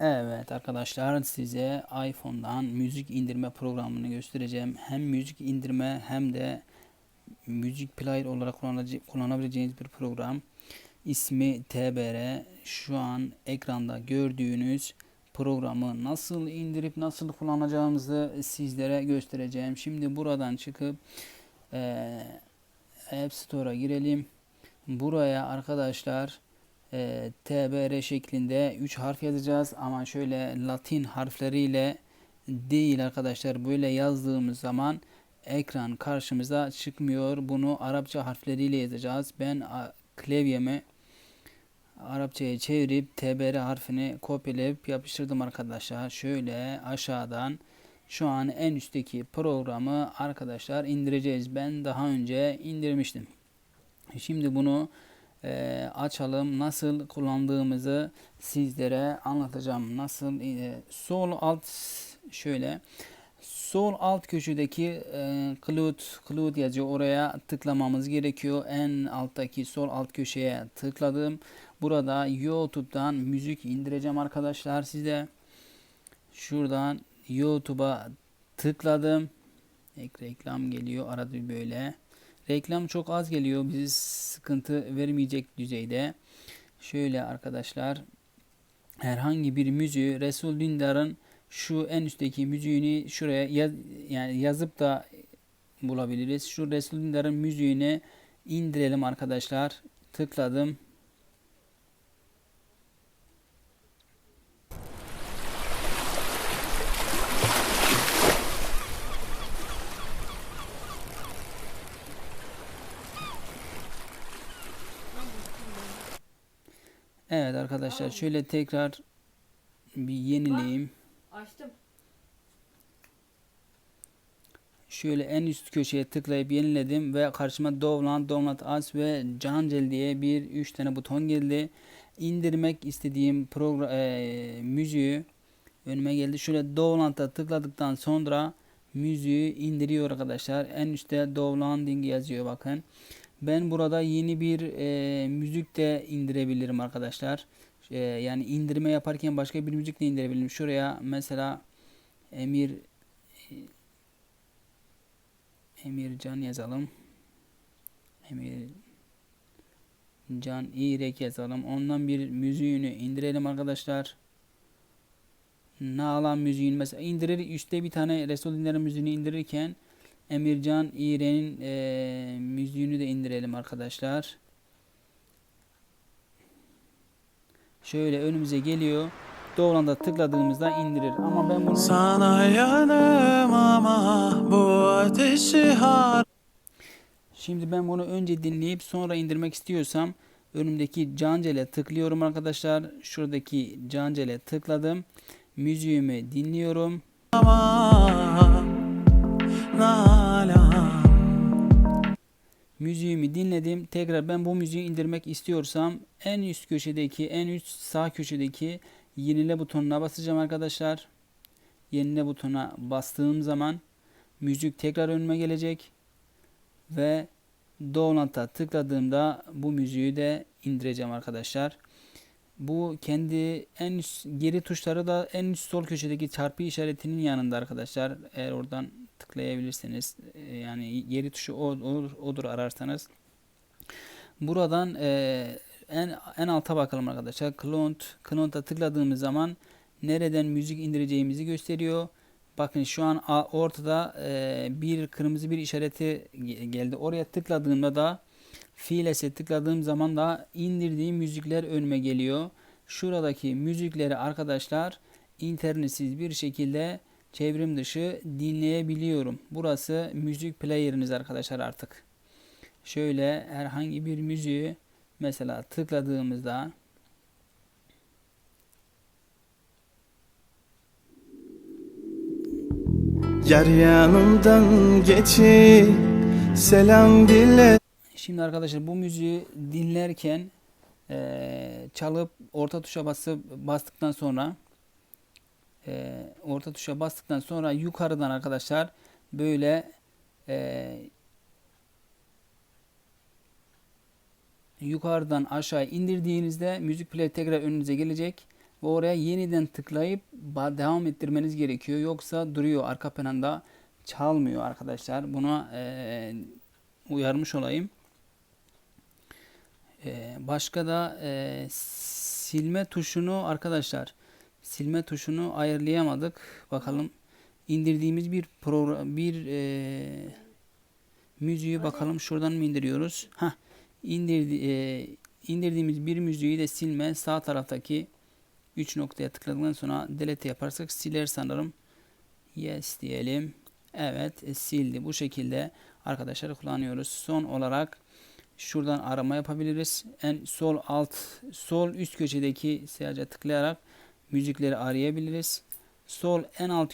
Evet arkadaşlar size iPhone'dan müzik indirme programını göstereceğim. Hem müzik indirme hem de müzik player olarak kullanabileceğiniz bir program. İsmi TBR. Şu an ekranda gördüğünüz programı nasıl indirip nasıl kullanacağımızı sizlere göstereceğim. Şimdi buradan çıkıp eee App Store'a girelim. Buraya arkadaşlar e, TBR şeklinde 3 harf yazacağız ama şöyle Latin harfleriyle değil arkadaşlar. Böyle yazdığımız zaman ekran karşımıza çıkmıyor. Bunu Arapça harfleriyle yazacağız. Ben klavyemi Arapçaya çevirip TBR harfini kopyalayıp yapıştırdım arkadaşlar. Şöyle aşağıdan şu an en üstteki programı arkadaşlar indireceğiz. Ben daha önce indirmiştim. Şimdi bunu e, açalım. Nasıl kullandığımızı sizlere anlatacağım. Nasıl e, sol alt şöyle sol alt köşedeki e, cloud cloud yazıyor. Oraya tıklamamız gerekiyor. En alttaki sol alt köşeye tıkladım. Burada YouTube'dan müzik indireceğim arkadaşlar size. Şuradan YouTube'a tıkladım. Ek reklam geliyor arada böyle. Reklam çok az geliyor. Bizi sıkıntı vermeyecek düzeyde. Şöyle arkadaşlar herhangi bir müziği Resul Dindar'ın şu en üstteki müziğini şuraya yaz, yani yazıp da bulabiliriz. Şu Resul Dindar'ın müziğini indirelim arkadaşlar. Tıkladım. Evet arkadaşlar şöyle tekrar bir yenileyim. Açtım. Şöyle en üst köşeye tıklayıp yeniledim ve karşıma Download, Download As ve Cancel diye bir üç tane buton geldi. İndirmek istediğim program e, müziği önüme geldi. Şöyle Download'a tıkladıktan sonra müziği indiriyor arkadaşlar. En üstte Downloading yazıyor bakın. Ben burada yeni bir e, müzik de indirebilirim arkadaşlar. E, yani indirme yaparken başka bir müzik de indirebilirim. Şuraya mesela Emir Emircan yazalım. Emir Can İrek yazalım. Ondan bir müziğini indirelim arkadaşlar. Nalan müziğini mesela indirir üstte bir tane Resul Dinler'in müziğini indirirken Emircan İğren'in e, müziğini de indirelim arkadaşlar. Şöyle önümüze geliyor. Doğrudan tıkladığımızda indirir. Ama ben bunu Sana yanım ama bu ateşi har Şimdi ben bunu önce dinleyip sonra indirmek istiyorsam önümdeki cancele tıklıyorum arkadaşlar. Şuradaki cancele tıkladım. Müziğimi dinliyorum. ama nalan Müziğimi dinledim. Tekrar ben bu müziği indirmek istiyorsam en üst köşedeki en üst sağ köşedeki yenile butonuna basacağım arkadaşlar. Yenile butona bastığım zaman müzik tekrar önüme gelecek ve Download'a tıkladığımda bu müziği de indireceğim arkadaşlar. Bu kendi en üst geri tuşları da en üst sol köşedeki çarpı işaretinin yanında arkadaşlar. Eğer oradan tıklayabilirseniz e, yani geri tuşu o, odur, odur ararsanız. Buradan e, en en alta bakalım arkadaşlar. Clone Clone'a tıkladığımız zaman nereden müzik indireceğimizi gösteriyor. Bakın şu an ortada e, bir kırmızı bir işareti ge- geldi. Oraya tıkladığımda da Fiiles'e tıkladığım zaman da indirdiğim müzikler önüme geliyor. Şuradaki müzikleri arkadaşlar internetsiz bir şekilde çevrim dışı dinleyebiliyorum. Burası müzik player'iniz arkadaşlar artık. Şöyle herhangi bir müziği mesela tıkladığımızda Yar yanımdan geçip selam dile Şimdi arkadaşlar bu müziği dinlerken çalıp orta tuşa basıp bastıktan sonra eee, orta tuşa bastıktan sonra yukarıdan arkadaşlar böyle eee, yukarıdan aşağı indirdiğinizde müzik player tekrar önünüze gelecek. ve oraya yeniden tıklayıp devam ettirmeniz gerekiyor. Yoksa duruyor arka planda çalmıyor arkadaşlar. Buna eee, uyarmış olayım. Eee, başka da eee, silme tuşunu arkadaşlar silme tuşunu ayarlayamadık. Bakalım indirdiğimiz bir program bir eee müziği bakalım şuradan mı indiriyoruz? Ha indirdi eee, indirdiğimiz bir müziği de silme sağ taraftaki 3 noktaya tıkladıktan sonra delete yaparsak siler sanırım. Yes diyelim. Evet e, sildi. Bu şekilde arkadaşlar kullanıyoruz. Son olarak şuradan arama yapabiliriz. En sol alt sol üst köşedeki sayaca tıklayarak müzikleri arayabiliriz. Sol en alt